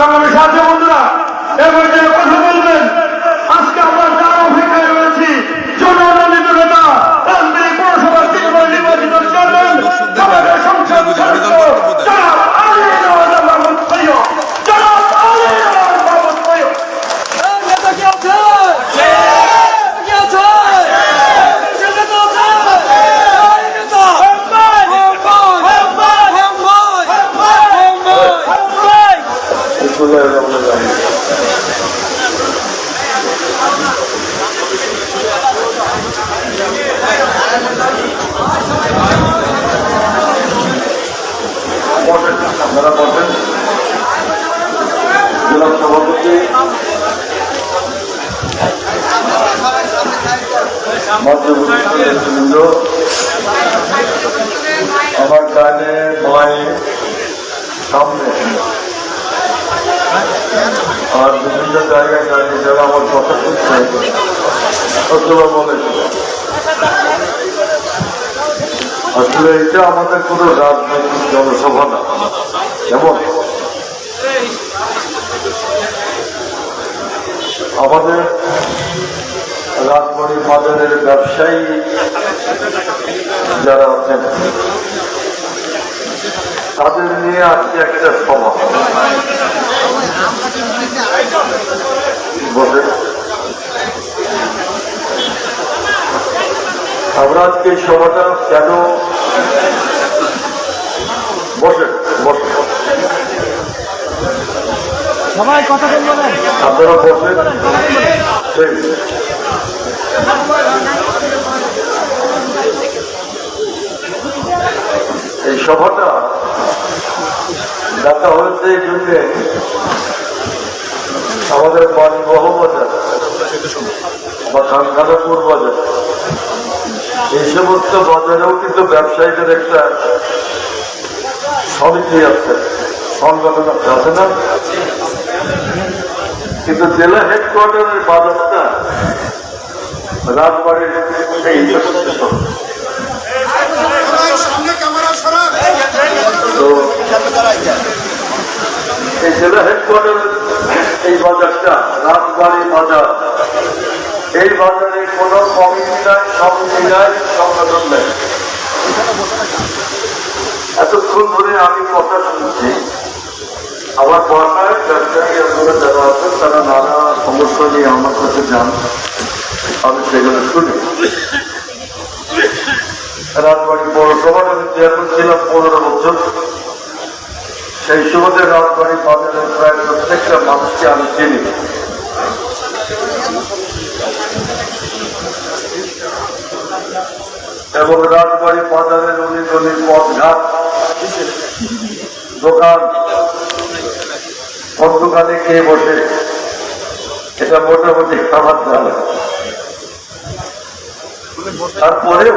সাহায্য বন্ধুরা এবার কথা বলবেন। আজকে আমরা বসেন, আপনারা বসেন। জেলা সভাপতি। আমার ডানে বাঁয়ে সামনে। আর বিভিন্ন জায়গায় দাঁড়িয়ে যারা আমার কথা শুনছে, অথবা বলেছে আসলে এটা আমাদের কোনো রাজনৈতিক জনসভা না। যেমন আমাদের রাজবাড়ি বাজারের ব্যবসায়ী যারা আছেন, তাদের নিয়ে আজকে একটা সভা। আমরা আজকে এই সভাটা কেন? বসে বসে। সবাই কথা আপনারা বসে। এই সভাটা ডাকা হয়েছে এই জন্যে আমাদের বাণীবহ বাজার বা খানখানাপুর বাজার। এই সমস্ত বাজারেও কিন্তু ব্যবসায়ীদের একটা সমিতি আছে, সংগঠন আছে না? কিন্তু জেলা হেডকোয়ার্টারের বাজারটা রাজবাড়ির এই জেলা হেডকোয়ার্টারের এই বাজারটা, রাজবাড়ি বাজার এই বাজারে কোনো কমিটি নাই সমিতি নাই সংগঠন নেই। এতক্ষণ ধরে আমি কথা শুনছি। আমার বাসায় ব্যবসায়ী আপনারা যারা আছেন, তারা নানা সমস্যা নিয়ে আমার কাছে যান। আমি সেগুলো শুনি। রাজবাড়ি পৌরসভার আমি চেয়ারম্যান ছিলাম পনেরো বছর। সেই সুবাদে রাজবাড়ি বাজারের প্রায় প্রত্যেকটা মানুষকে আমি চিনি। এবং রাজবাড়ি বাজারের উনি গলির পথঘাট দোকান কোন দোকানে কে বসে? এটা মোটামুটি খাবার জানে। তারপরেও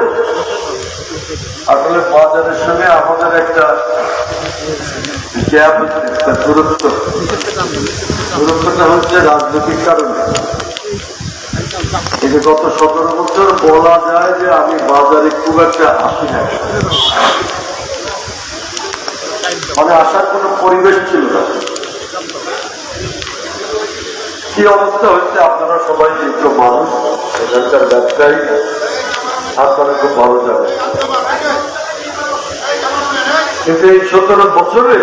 আসলে বাজারের সঙ্গে আমাদের একটা গ্যাপ দূরত্ব। দূরত্বটা হচ্ছে রাজনৈতিক কারণে। যে গত সতেরো বছর বলা যায় যে আমি বাজারে খুব একটা আসি না মানে আসার কোনো পরিবেশ ছিল না। কি অবস্থা হচ্ছে আপনারা সবাই একটু মানুষ, এখানকার ব্যবসায়ী, আপনারা খুব ভালো জানেন। কিন্তু এই সতেরো বছরে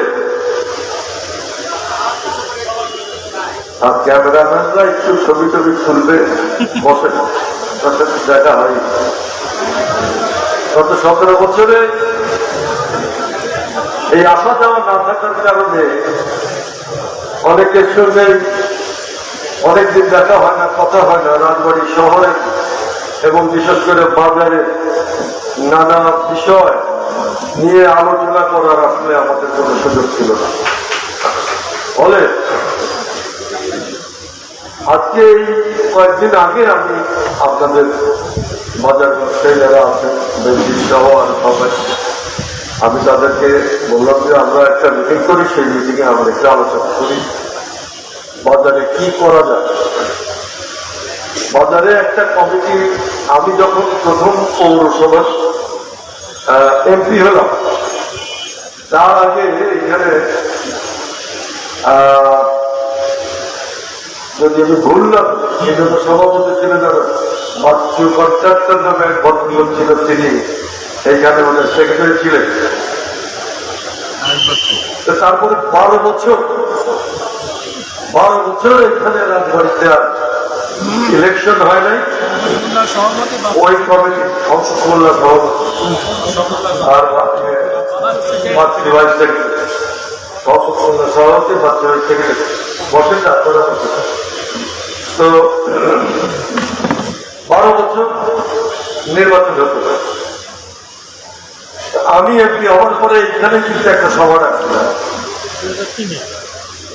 আর ক্যামেরাম্যানরা একটু ছবি টবি তুলবে, বসে। দেখা হয় গত সতেরো বছরে এই আসা যাওয়া না থাকার কারণে অনেকের সঙ্গে অনেকদিন দেখা হয় না, কথা হয় না। রাজবাড়ি শহরে এবং বিশেষ করে বাজারে নানা বিষয় নিয়ে আলোচনা করার আসলে আমাদের কোনো সুযোগ ছিল না। ফলে আজকে এই কয়েকদিন আগে আমি আপনাদের বাজার ব্যবসায়ী যারা আছেন সহ আর সবাই, আমি তাদেরকে বললাম যে আমরা একটা মিটিং করি, সেই মিটিংয়ে আমরা একটা আলোচনা করি। বাজারে কি করা যায়? বাজারে একটা কমিটি আমি যখন প্রথম পৌরসভার এমপি হলাম, তার আগে এখানে আমি করি, এই জন্য সভাপতি ছিলেন আর মাতৃ কন্ট্রাক্টর নামে এক ভদ্রলোক ছিল তিনি। এইখানে ওদের সেক্রেটারি ছিলেন। তারপরে বারো বছর বারো বছর এখানে রাজবাড়িতে আর ইলেকশন হয় নাই। ওই কমিটি অংশগ্রহণ সভাপতি। আর অংশগ্রহণ সভাপতি মাতৃভাইস সেক্রেটারি বসেন। তো, বারো বছর নির্বাচন হতে আমি এমপি হওয়ার পরে এখানে কিন্তু একটা সভা রাখছিলাম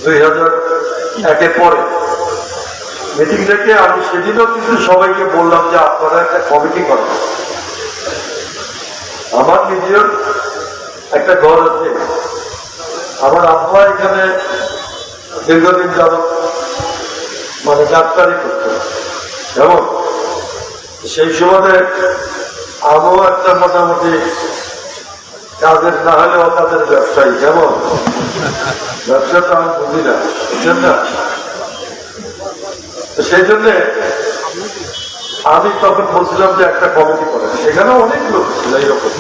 দুই হাজার একের পরে। মিটিং আমি সেদিনও কিন্তু সবাইকে বললাম যে আপনারা একটা কমিটি করেন। আমার নিজের একটা ঘর আছে। আমার আব্বা এখানে দীর্ঘদিন যাবত মানে ডাক্তারি করতো যেমন, সেই সময় আমিও একটা মোটামুটি কাজের না হলে অকাজের ব্যবসায়ী কেমন ব্যবসাটা আমি বুঝি না, বুঝছেন না? তো সেই জন্যে আমি তখন বলছিলাম যে একটা কমিটি করেন। সেখানেও অনেক লোক ছিল এইরকম।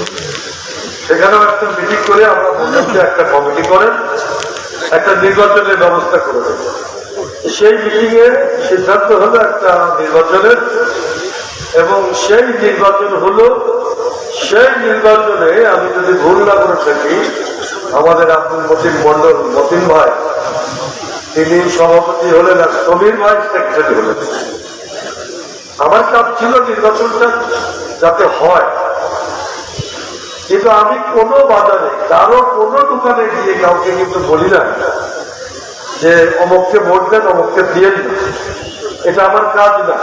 সেখানেও একটা মিটিং করে আমরা বললাম যে একটা কমিটি করেন, একটা নির্বাচনের ব্যবস্থা করে দেবেন সেই মিটিং এ সিদ্ধান্ত হলো একটা নির্বাচনের এবং সেই নির্বাচন হলো, সেই নির্বাচনে আমি যদি ভুল না করে থাকি, আমাদের আব্দুল মতিন মন্ডল মতিন ভাই, তিনি সভাপতি হলেন আর সমীর ভাই সেক্রেটারি হলেন। আমার চাপ ছিল নির্বাচনটা যাতে হয়। কিন্তু আমি কোনো বাজারে, কারও কোনো দোকানে গিয়ে কাউকে কিন্তু বলি না। যে অমুককে ভোট দেন, অমুককে দিয়ে দিন। এটা আমার কাজ না।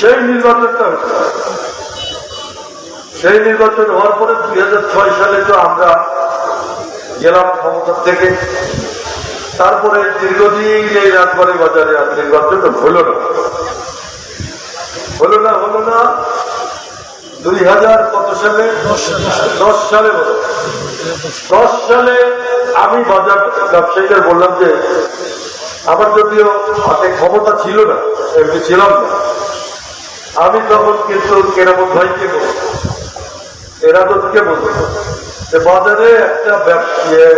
সেই নির্বাচনটা সেই নির্বাচন হওয়ার পরে দুই হাজার ছয় সালে তো আমরা গেলাম ক্ষমতা থেকে। তারপরে দীর্ঘদিন এই রাজবাড়ি বাজারে আর নির্বাচন হলো না। হলো না হলো না। দুই হাজার কত সালে? দশ সালে হলো। দশ সালে আমি বাজার ব্যবসায়ীদের বললাম যে আমার যদিও হাতে ক্ষমতা ছিল না এমনি ছিলাম না। আমি তখন কিন্তু কেরামত ভাইকে বলব এরাদতকে বলব যে বাজারে একটা ব্যব- ইয়ে,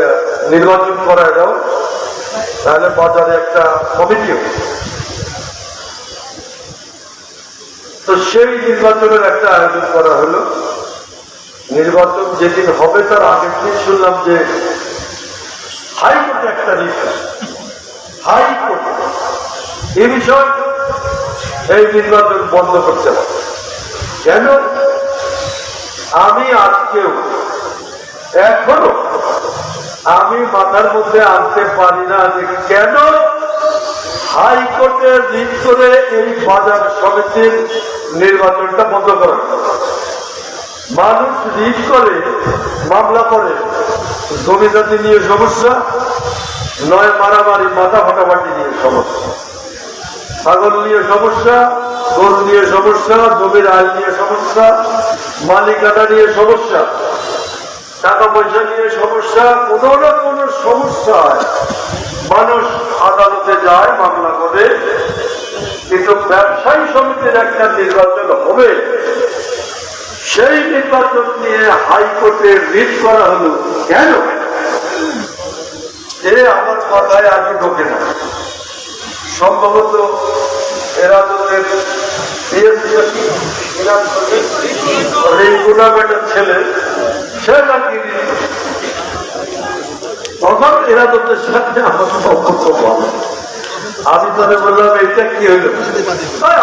নির্বাচন করা দাও তাহলে বাজারে একটা কমিটি হবে। তো সেই নির্বাচনের একটা আয়োজন করা হলো। নির্বাচন যেদিন হবে তার আগের দিন শুনলাম যে হাইকোর্টে একটা রিট হাইকোর্ট। এ বিষয় এই নির্বাচন বন্ধ করতে হবে। কেন? আমি আজকেও, এখনও আমি মাথার মধ্যে আনতে পারি না যে কেন হাইকোর্টে রিট করে এই বাজার সমিতির নির্বাচনটা বন্ধ করা। মানুষ রিট করে, মামলা করে জমি জমিদাতি নিয়ে সমস্যা, নয় মারামারি, মাথা ফাটাফাটি নিয়ে সমস্যা। ছাগল নিয়ে সমস্যা, গরু নিয়ে সমস্যা, জমির আয় নিয়ে সমস্যা, মালিকানা নিয়ে সমস্যা, টাকা পয়সা নিয়ে সমস্যা, কোনো না কোনো সমস্যায় মানুষ আদালতে যায়, মামলা করে। কিন্তু ব্যবসায়ী সমিতির একটা নির্বাচন হবে। সেই নির্বাচন নিয়ে হাইকোর্টে রিট করা হলো। কেন? এ আমার কথায় আগে ঢোকে না। সম্ভবত এরা তোদের ম্যাডাম ছেলে, সে নাকি তখন এরা তোদের সাথে আমার সম্পর্ক ভালো। আমি তাহলে বললাম এটা কি হইল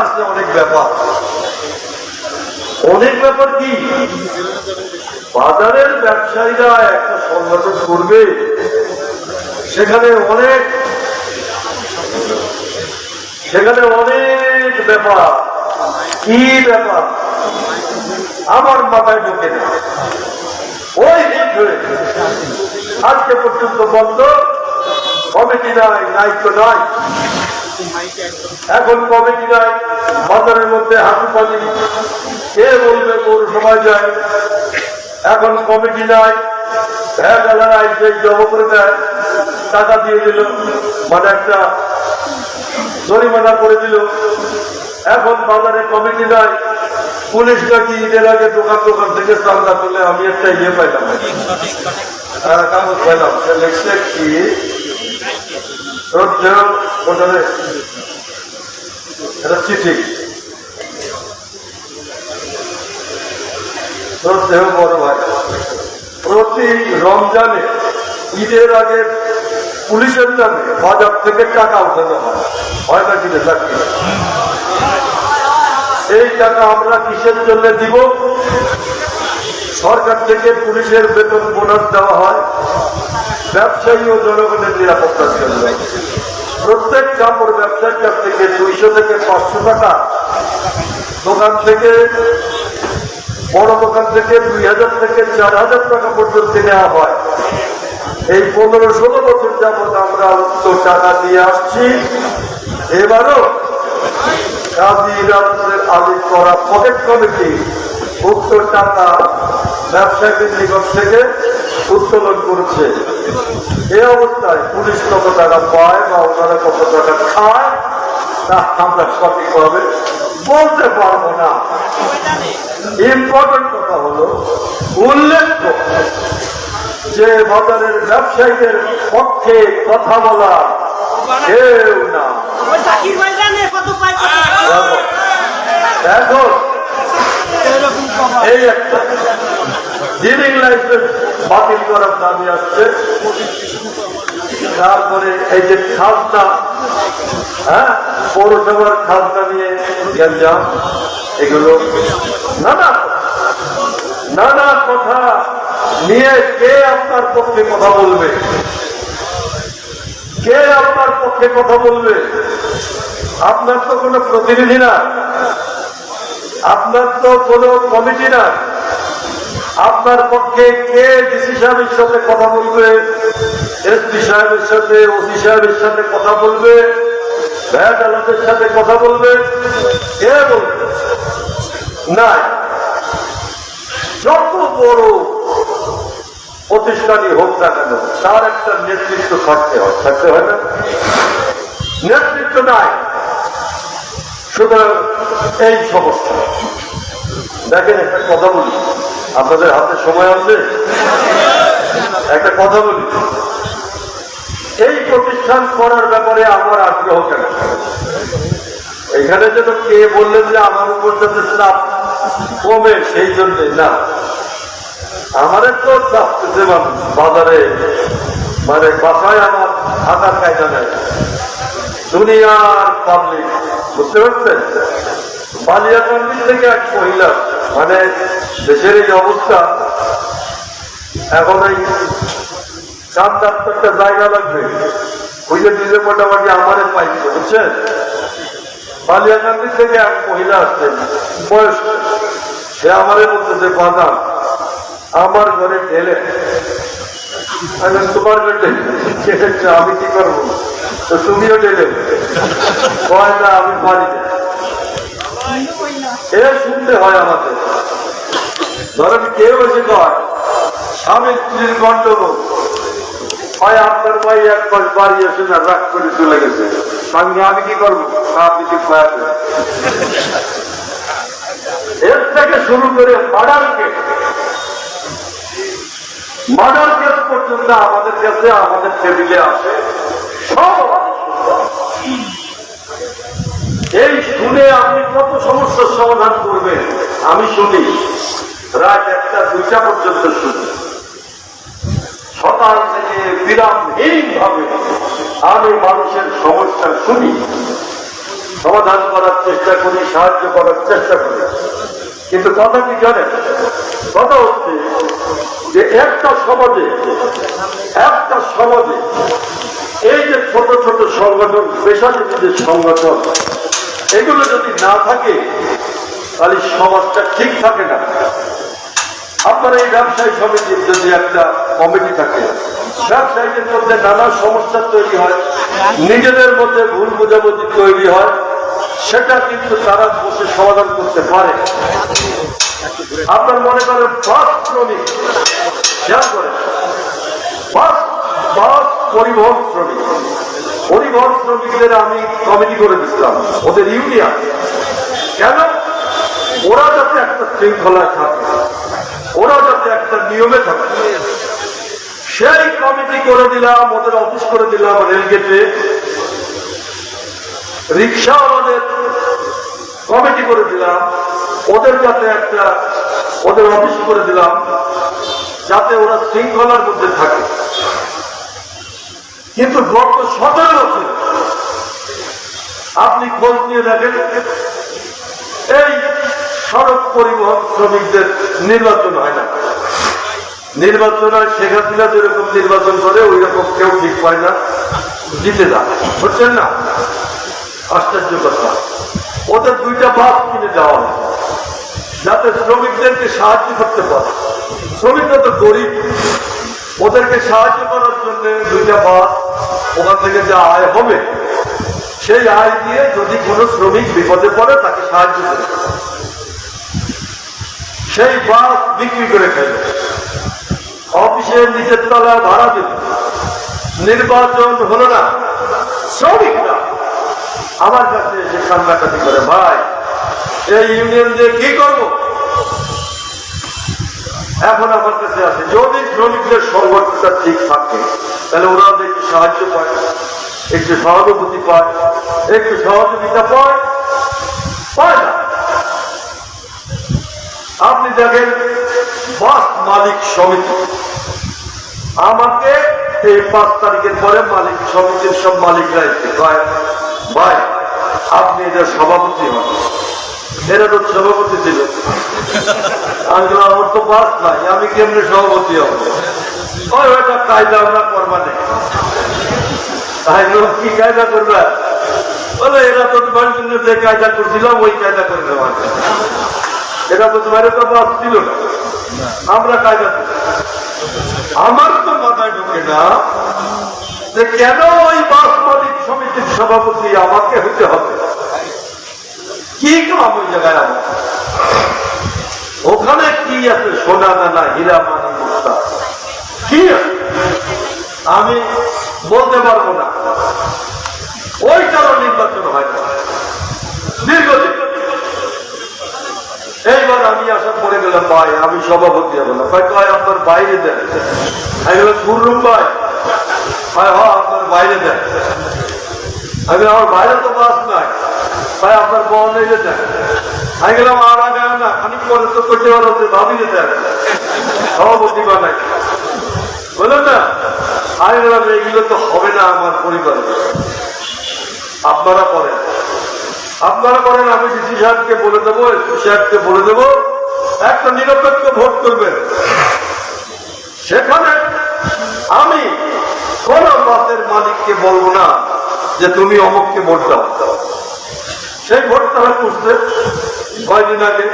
আসলে অনেক ব্যাপার। অনেক ব্যাপার কি? বাজারের ব্যবসায়ীরা একটা সংগঠন করবে, সেখানে অনেক সেখানে অনেক ব্যাপার, কি ব্যাপার? আমার মাথায় ঢুকে না। ওই আজকে পর্যন্ত বন্ধ কমিটি নাই তো নাই। এখন কমিটি নাই বাজারের মধ্যে হাঁটু পানি কে বলবে পৌরসভায় যায়? এখন কমিটি নাই ভ্যাটালারা এসে জব করে দেয়, টাকা দিয়ে দিল মানে একটা জরিমানা করে দিল। এখন বাজারে কমিটি নাই পুলিশ নাকি ঈদের আগে দোকান দোকান থেকে চান্দা করলে আমি একটা ইয়ে পাইলাম। কাগজ পাইলাম। সে লিখছে কি প্রতি রমজানে ঈদের আগে পুলিশের নামে বাজার থেকে টাকা উঠানো হয়। হয় না কিনে চাকরি এই টাকা আমরা কিসের জন্য দিব? সরকার থেকে পুলিশের বেতন বোনাস দেওয়া হয়। ব্যবসায়ী ও জনগণের নিরাপত্তার জন্য প্রত্যেক কাপড় ব্যবসার কাছ থেকে দুইশো থেকে পাঁচশো টাকা। দোকান থেকে, বড় দোকান থেকে দুই হাজার থেকে চার হাজার টাকা পর্যন্ত নেওয়া হয়। এই পনেরো ষোলো বছর যাবৎ আমরা উক্ত টাকা দিয়ে আসছি। এবারও কাজী রাত্রের আদি করা পকেট কমিটি উক্ত টাকা ব্যবসায়ীদের নিকট থেকে উত্তোলন করছে। এ অবস্থায় পুলিশ কত টাকা পায় বা ওনারা কত টাকা খায় তা আমরা সঠিকভাবে বলতে পারব না। ইম্পর্টেন্ট কথা হলো উল্লেখ্য যে বাজারের ব্যবসায়ীদের পক্ষে কথা বলা কেউ না। ওই এই একটা। তারপরে এই যে খাজনা হ্যাঁ পৌরসভার খাজনা নিয়ে গ্যাঞ্জাম এগুলো নানা নানা কথা নিয়ে কে আপনার পক্ষে কথা বলবে? কে আপনার পক্ষে কথা বলবে? আপনার তো কোনো প্রতিনিধি না। আপনার তো কোনো কমিটি না আপনার পক্ষে কে ডিসি সাহেবের সাথে কথা বলবে, এসপি সাহেবের সাথে, ওসি সাহেবের সাথে কথা বলবে, ভ্যাট আলাদের সাথে কথা বলবে, কে বলবে? না যত বড় প্রতিষ্ঠানই হোক না কেন, তার একটা নেতৃত্ব থাকতে হয়। থাকতে হয় না? নেতৃত্ব নাই। সুতরাং এই সমস্যা। দেখেন, একটা কথা বলি। আপনাদের হাতে সময় আছে? একটা কথা বলি। এই প্রতিষ্ঠান করার ব্যাপারে আমার আগ্রহ কেন? এখানে যেন কে বললেন যে আমার উপর যাতে চাপ কমে, সেই জন্য না। আমাদের তো চাপ বাজারে মানে বাসায় আমার হাতার কায়দা নেয় দুনিয়ার পাবলিক বুঝতে পারছেন? বালিয়াকান্দি থেকে এক মহিলা মানে দেশের এই অবস্থা, এখন এই চার একটা জায়গা লাগবে। খুঁজে দিলে মোটামুটি আমারে পাইছে, বুঝছেন? বালিয়াকান্দি থেকে এক মহিলা আসছেন বয়স সে আমারে বলতেছে বাদাম আমার ঘরে ঢেলে। তোমার ঘরে আমি কি করব? তো তুমিও ঢেলে কয় না আমি পারি এ শুনতে হয় আমাদের ধরেন কেউ এসে কয়, স্বামী স্ত্রীর গন্ডগোল। হয় আপনার ভাই এক মাস বাড়ি এসে না রাগ করে চলে গেছে। সঙ্গে আমি কি করব? আপনি কি এর থেকে শুরু করে মার্ডার কেস মার্ডার কেস পর্যন্ত আমাদের কাছে, আমাদের টেবিলে আসে। এই শুনে আপনি কত সমস্যার সমাধান করবেন? আমি শুনি। রাত একটা, দুইটা পর্যন্ত শুনি। সকাল থেকে বিরামহীন ভাবে আমি মানুষের সমস্যা শুনি। সমাধান করার চেষ্টা করি, সাহায্য করার চেষ্টা করি। কিন্তু কথা কি জানেন? কথা হচ্ছে যে একটা সমাজে একটা সমাজে এই যে ছোট ছোট সংগঠন পেশাজীবীদের সংগঠন, এগুলো যদি না থাকে, তাহলে সমাজটা ঠিক থাকে না। আপনার এই ব্যবসায়ী সমিতির যদি একটা কমিটি থাকে, ব্যবসায়ীদের মধ্যে নানা সমস্যা তৈরি হয়, নিজেদের মধ্যে ভুল বোঝাবুঝি তৈরি হয়, সেটা কিন্তু তারা বসে সমাধান করতে পারে। আপনার মনে করেন বাস শ্রমিক, খেয়াল করে বাস বাস পরিবহন শ্রমিক। পরিবহন শ্রমিকদের আমি কমিটি করে দিচ্ছিলাম, ওদের ইউনিয়ন কেন? ওরা যাতে একটা শৃঙ্খলায় থাকে, ওরা যাতে একটা নিয়মে থাকে। সেই কমিটি করে দিলাম, ওদের অফিস করে দিলাম রেলগেটে। রিক্সাওয়ালাদের কমিটি করে দিলাম, ওদের যাতে একটা ওদের অফিস করে দিলাম, যাতে ওরা শৃঙ্খলার মধ্যে থাকে। কিন্তু গত সতেরো বছর আপনি খোঁজ নিয়ে দেখেন, এই সড়ক পরিবহন শ্রমিকদের নির্বাচন হয় না। নির্বাচন হয়, শেখ হাসিনা যেরকম নির্বাচন করে ওই রকম কেউ ঠিক পায় না, জিতে যায় বুঝছেন না? আশ্চর্য কথা। ওদের দুইটা বাস কিনে দেওয়া হয়, যাতে শ্রমিকদেরকে সাহায্য করতে পারে। শ্রমিকরা তো গরিব। ওদেরকে সাহায্য করার জন্য দুইটা বাস ওখান থেকে যা আয় হবে, সেই আয় দিয়ে যদি কোনো শ্রমিক বিপদে পড়ে, তাকে সাহায্য করে। সেই বাস বিক্রি করে ফেলে। অফিসের নিচের তলায় ভাড়া দিল নির্বাচন হলো না, শ্রমিকরা আমার কাছে এসে কান্নাকাটি করে, ভাই, এই ইউনিয়ন দিয়ে কি করব? শ্রমিকদের সংগঠনটা ঠিক থাকে, তাহলে ওরা একটু সাহায্য পায়। একটু সহানুভূতি পায়, একটু সহযোগিতা পায় পায় না। আপনি দেখেন, বাস মালিক সমিতি। আমাকে এই পাঁচ তারিখের পরে মালিক সমিতির সব মালিকরা এসে কয় ভাই, আপনি এদের সভাপতি হন। এরা তো সভাপতি ছিল। আমি বললাম, আমার তো বাস নাই আমি কেমনে সভাপতি হব? ওই কায়দা আমরা করবা নেই। তাই লোক কি কায়দা করবে? বলে এরা তো তোমার জন্য যে কায়দা করছিলাম ওই কায়দা করে দেওয়া এটা তো তোমার তো বাস ছিল না। আমরা কায়দা। আমার তো মাথায় ঢোকে না যে কেন ওই বাস মালিক সমিতির সভাপতি আমাকে হইতে হবে? কি কাম ওই জায়গায় আমার? ওখানে কি আছে? সোনা দানা হীরা মানি মুক্তা কি? আমি বলতে পারব না। ওই কারণ নির্বাচন হয় না। দীর্ঘদিন এইবার আমি আশা পড়ে গেলাম, ভাই, আমি সভাপতি হব না। ভাই, কয়, আপনার বাইরে দেন। আমি বললাম ঘুরলুম ভাই? ভাই, হ, আপনার বাইরে দেন। আমি আমার বাইরে তো বাস নাই। ভাই, আপনার যে দেন। আমি আগে না, খানিক পরে তো করতে না আমি হবে না আমার পরিবারে। আপনারা করেন। আপনারা করেন, আমি ডিসি সাহেবকে বলে দেবো সাহেবকে বলে দেবো, একটা নিরপেক্ষ ভোট করবেন। সেখানে আমি কোন বাসের মালিককে বলব না যে তুমি অমুককে ভোট দাও। সেই ভোট তারা করছে কয়দিন আগে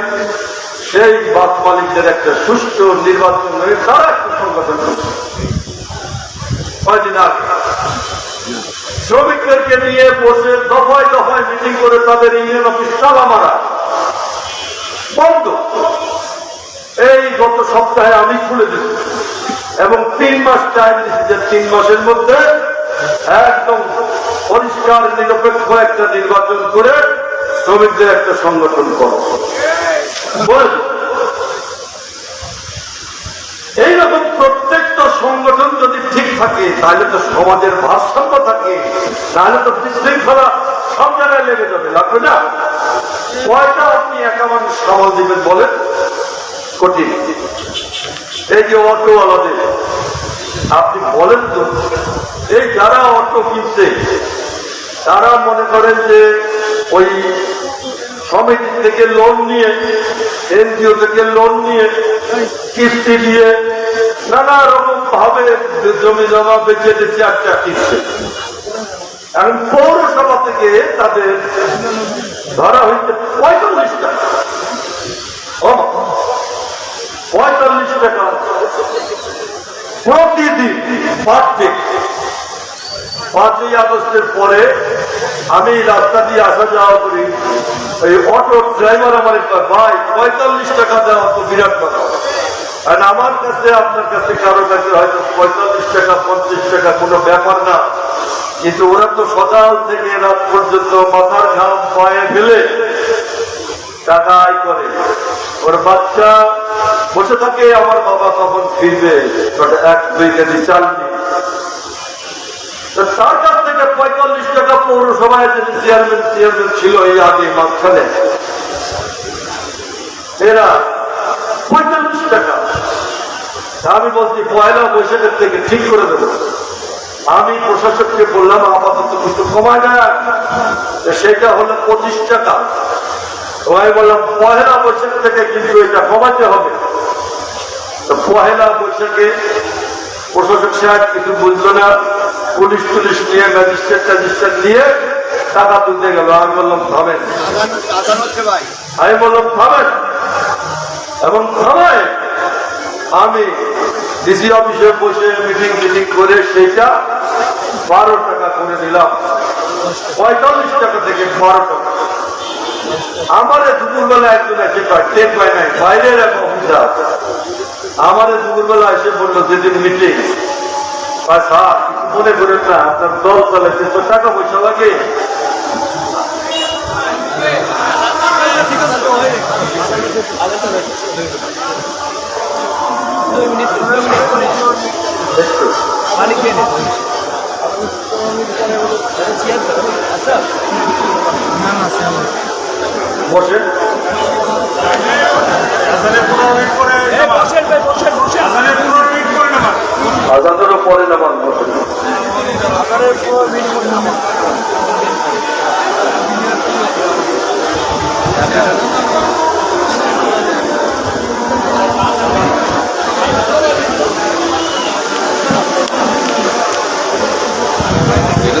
সেই বাস মালিকদের একটা সুষ্ঠু নির্বাচন হয়ে তারা একটা সংগঠন কয়দিন আগে। শ্রমিকদেরকে নিয়ে বসে দফায় দফায় মিটিং করে তাদের ইউনিয়ন অফিস তালা মারা। বন্ধ। এই গত সপ্তাহে আমি খুলে দিচ্ছি এবং তিন মাস টাইম দিচ্ছি যে তিন মাসের মধ্যে একদম পরিষ্কার, নিরপেক্ষ একটা নির্বাচন করে শ্রমিকদের একটা সংগঠন করো। এইরকম প্রত্যেকটা সংগঠন যদি ঠিক থাকে, তাহলে তো সমাজের ভারসাম্য থাকে, তাহলে তো বিশৃঙ্খলা সব জায়গায় লেগে যাবে লাগবে না? কয়টা আপনি একা মানুষ সামাল দিবেন বলেন? কঠিন। এই যে অটোওয়ালাদের, আপনি বলেন তো, এই যারা অটো কিনছে, তারা মনে করেন যে ওই সমিতি থেকে লোন নিয়ে, এনজিও থেকে লোন নিয়ে, কিস্তি দিয়ে নানা রকম ভাবে জমি জমা বেঁচে বেঁচে একটা কিনছে। এখন পৌরসভা থেকে তাদের ধরা হয়েছে পঁয়তাল্লিশ টাকা। পঁয়তাল্লিশ টাকা প্রতিদিন পাঁচটি পাঁচই আগস্টের পরে আমি রাস্তা দিয়ে আসা যাওয়া করি। ওই অটো ড্রাইভার আমার একটা ভাই, পঁয়তাল্লিশ টাকা দেওয়া তো বিরাট কথা আর আমার কাছে, আপনার কাছে, কারও কাছে হয়তো পঁয়তাল্লিশ টাকা, পঞ্চাশ টাকা, কোনো ব্যাপার না। কিন্তু ওরা তো সকাল থেকে রাত পর্যন্ত মাথার ঘাম পায়ে ফেলে টাকা আয় করে। ওর বাচ্চা বসে থাকে, আমার বাবা কখন ফিরবে। এক, দুই কেজি চাল নিয়ে। তার কাছ পঁয়তাল্লিশ টাকা পৌরসভায় ছিল এই আগে মাঝখানে, এরা পঁয়তাল্লিশ টাকা। আমি বলছি, পয়লা বৈশাখের থেকে ঠিক করে দেবো। আমি প্রশাসককে বললাম, আপাতত কিছু কমায় দেয় সেটা হলো পঁচিশ টাকা। আমি বললাম, পয়লা বৈশাখ থেকে কিন্তু এটা কমাতে হবে। তো বৈশাখে প্রশাসক সাহেব কিছু বুঝলো না। পুলিশ টুলিশ নিয়ে ম্যাজিস্ট্রেট ট্যাজিস্ট্রেট নিয়ে টাকা তুলতে গেল। আমি বললাম আদান আমি বললাম থামেন এবং থামায় আমি ডিসি অফিসে বসে মিটিং মিটিং করে সেইটা বারো টাকা করে দিলাম। পঁয়তাল্লিশ টাকা থেকে বারো টাকা। আমার দুপুরবেলা একজন এসে টেক পায় নাই, বাইরের এক অফিসার আমার দুপুরবেলা এসে বলল, যেদিন মিটিং মনে করেন না আপনার দল চালাইতে তো টাকা পয়সা লাগে। একটু বসে। আজাদেরও পরে নামান বসে। এটা